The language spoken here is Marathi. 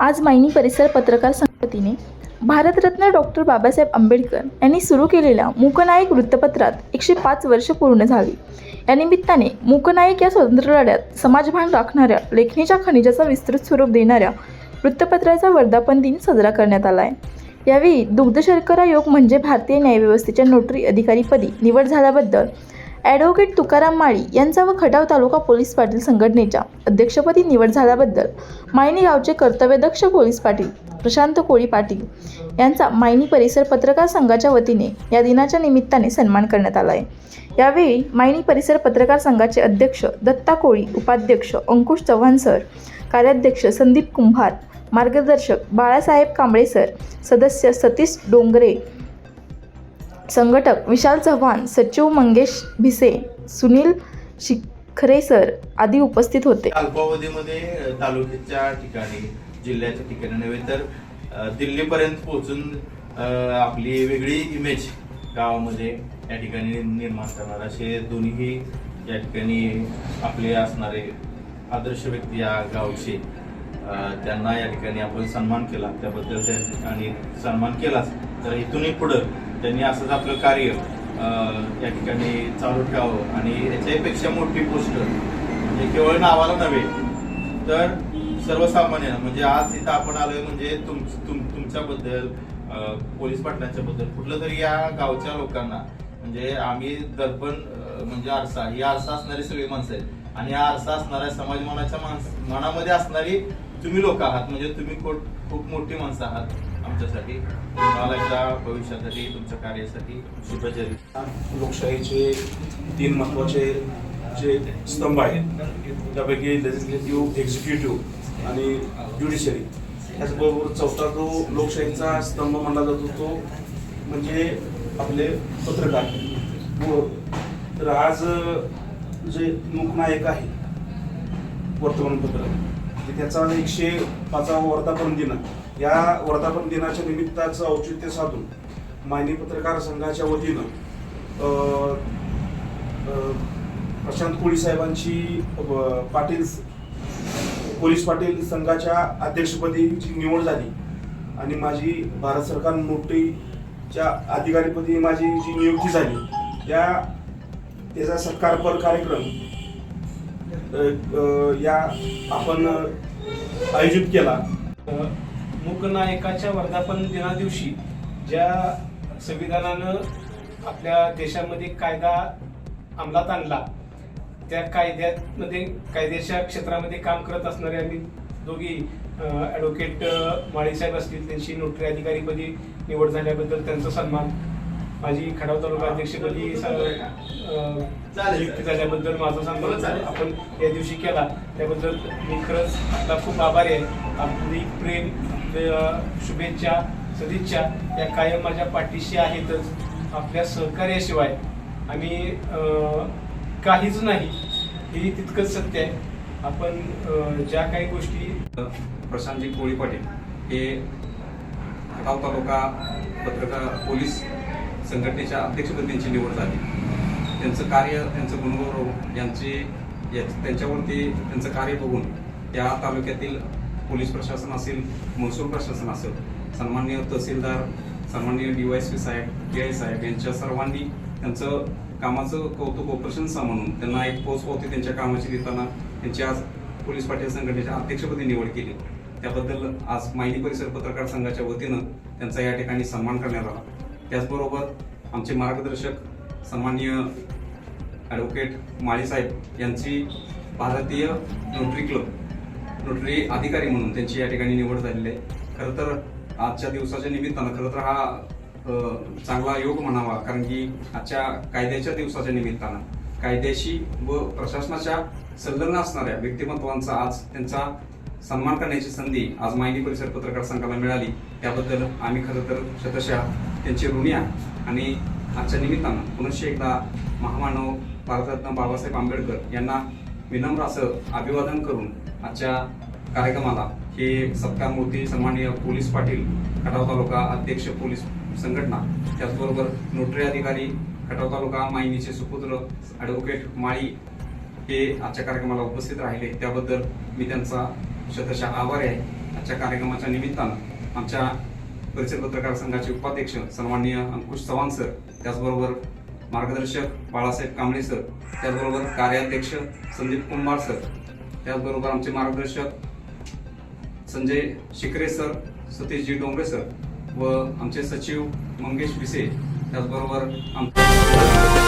आज मायनी परिसर पत्रकार संगतीने भारतरत्न डॉक्टर बाबासाहेब आंबेडकर यांनी सुरू केलेल्या मूकनायक वृत्तपत्रात एकशे पाच वर्ष पूर्ण झाली. या निमित्ताने मूकनायक या स्वातंत्र्य लढ्यात समाजभान राखणाऱ्या लेखणीच्या खनिजाचा विस्तृत स्वरूप देणाऱ्या वृत्तपत्राचा वर्धापन दिन साजरा करण्यात आला आहे यावेळी दुग्ध शर्करा योग म्हणजे भारतीय न्यायव्यवस्थेच्या नोटरी अधिकारीपदी निवड झाल्याबद्दल ॲडव्होकेट तुकाराम माळी यांचा व खटाव तालुका पोलीस पाटील संघटनेच्या अध्यक्षपदी निवड झाल्याबद्दल मायनी गावचे कर्तव्यदक्ष पोलीस पाटील प्रशांत कोळी पाटील यांचा मायनी परिसर पत्रकार संघाच्या वतीने या दिनाच्या निमित्ताने सन्मान करण्यात आला आहे. यावेळी मायणी परिसर पत्रकार संघाचे अध्यक्ष दत्ता कोळी उपाध्यक्ष अंकुश चव्हाण सर कार्याध्यक्ष संदीप कुंभार मार्गदर्शक बाळासाहेब कांबळे सर सदस्य सतीश डोंगरे संघटक विशाल चव्हाण सचिव मंगेश भिसे सुनील शिखरे सर आदी उपस्थित होते. अल्पावधीमध्ये तालुक्याच्या ठिकाणी जिल्ह्याच्या ठिकाणी नव्हे तर दिल्लीपर्यंत पोहोचून आपली वेगळी इमेज गावामध्ये या ठिकाणी निर्माण करणार. असे दोन्हीही या ठिकाणी आपले असणारे आदर्श व्यक्ती या गावचे त्यांना या ठिकाणी आपण सन्मान केला. त्याबद्दल त्या ठिकाणी सन्मान केलाच. तर इथूनही पुढं त्यांनी असंच आपलं कार्य या ठिकाणी चालू ठेवावं. आणि याच्यापेक्षा मोठी गोष्ट म्हणजे केवळ नावाला नव्हे तर सर्वसामान्य म्हणजे आज इथं आपण आलोय म्हणजे तुम तुम- तुमच्याबद्दल पोलीस पाटलांच्या बद्दल कुठलं तरी या गावच्या लोकांना म्हणजे आम्ही दर्पण म्हणजे आरसा ही आरसा असणारी सगळी माणसं आहेत. आणि या आरसा असणाऱ्या समाज मनाच्या माणस मनामध्ये असणारी तुम्ही लोक आहात म्हणजे तुम्ही खूप खूप मोठी माणसं आहात. आमच्यासाठी तुम्हाला एकदा भविष्यासाठी तुमच्या कार्यासाठी शुभेच्छा लोकशाहीचे तीन महत्त्वाचे जे स्तंभ आहेत त्यापैकी लेजिस्लेटिव्ह एक्झिक्युटिव्ह आणि ज्युडिशरी त्याचबरोबर चौथा जो लोकशाहीचा स्तंभ मानला जातो तो म्हणजे आपले पत्रकार व तर आज जे लोकनायक आहे वर्तमानपत्र त्याचा एकशे पाचावा वर्धापन दिन आहे. या वर्धापन दिनाच्या निमित्ताचं औचित्य साधून मायनी पत्रकार संघाच्या वतीनं प्रशांत कोळी साहेबांची पाटील पोलीस पाटील संघाच्या अध्यक्षपदीची निवड झाली. आणि माझी भारत सरकार नोटीच्या अधिकारीपदी माझी जी नियुक्ती झाली त्या त्याचा सत्कारपर कार्यक्रम या आपण आयोजित केला. मूकनायकाच्या वर्धापन दिना दिवशी ज्या संविधानानं आपल्या देशामध्ये कायदा अंमलात आणला त्या कायद्यामध्ये कायद्याच्या क्षेत्रामध्ये काम करत असणारे आम्ही दोघी ॲडव्होकेट माळीसाहेब असतील त्यांची नोटरी अधिकारीपदी निवड झाल्याबद्दल त्यांचा सन्मान माझी खडाव तालुका अध्यक्षपदी नियुक्ती झाल्याबद्दल माझा सन्मान आपण या दिवशी केला. त्याबद्दल मी खरंच आपला खूप आभारी आहे. आपली प्रेम शुभेच्छा सदिच्छा या कायम माझ्या पाठीशी आहेतच आपल्या सहकार्याशिवाय. आणि काहीच नाही हे तितकंच सत्य आहे. आपण ज्या काही गोष्टी प्रशांतजी कोळी पाटील हे खटाव तालुका पत्रकार पोलीस संघटनेच्या अध्यक्षपदी त्यांची निवड झाली. त्यांचं कार्य त्यांचं गुणगौरव यांचे या- त्यांच्यावरती त्यांचं कार्य बघून त्या तालुक्यातील पोलीस प्रशासन असेल महसूल प्रशासन असेल सन्माननीय तहसीलदार सन्माननीय सी साहेब पी आय साहेब यांच्या सर्वांनी त्यांचं कामाचं कौतुक ऑपरेशन प्रशंसा म्हणून त्यांना एक पोच पावती त्यांच्या कामाची देताना. त्यांची आज पोलीस पाटील संघटनेच्या अध्यक्षपदी निवड केली. त्याबद्दल आज माहिती परिसर पत्रकार संघाच्या वतीनं त्यांचा या ठिकाणी सन्मान करण्यात आला. त्याचबरोबर आमचे मार्गदर्शक सन्मान्य ॲडव्होकेट माळीसाहेब यांची भारतीय नोटरी क्लब नोटरी अधिकारी म्हणून त्यांची या ठिकाणी निवड झालेली आहे. खरं तर आजच्या दिवसाच्या निमित्तानं खरं तर हा चांगला योग म्हणावा कारण की आजच्या कायद्याच्या दिवसाच्या निमित्तानं कायद्याशी व प्रशासनाच्या संलग्न असणाऱ्या व्यक्तिमत्वांचा आज त्यांचा सन्मान करण्याची संधी आज माहिती परिसर पत्रकार संघाला मिळाली. त्याबद्दल आम्ही खरं तर शतशः त्यांचे ऋणी आहे आणि आजच्या निमित्तानं पुनश्च एकदा महामानव भारतरत्न बाबासाहेब आंबेडकर यांना विनम्र असं अभिवादन करून आजच्या कार्यक्रमाला हे सत्कार मूर्ती सन्माननीय पोलीस पाटील खटाव तालुका अध्यक्ष पोलीस संघटना त्याचबरोबर नोटरी अधिकारी खटाव तालुका माहिनीचे सुपुत्र ॲडव्होकेट माळी हे आजच्या कार्यक्रमाला उपस्थित राहिले. त्याबद्दल मी त्यांचा शतशः आभारी आहे. आजच्या कार्यक्रमाच्या निमित्तानं आमच्या परिसर पत्रकार संघाचे उपाध्यक्ष सन्माननीय अंकुश चव्हाण सर त्याचबरोबर मार्गदर्शक बाळासाहेब कांबळे सर त्याचबरोबर कार्याध्यक्ष संदीप कुंभार सर त्याचबरोबर आमचे मार्गदर्शक संजय शिकरे सर सतीशजी डोंगरे सर व आमचे सचिव मंगेश विसे त्याचबरोबर आमचे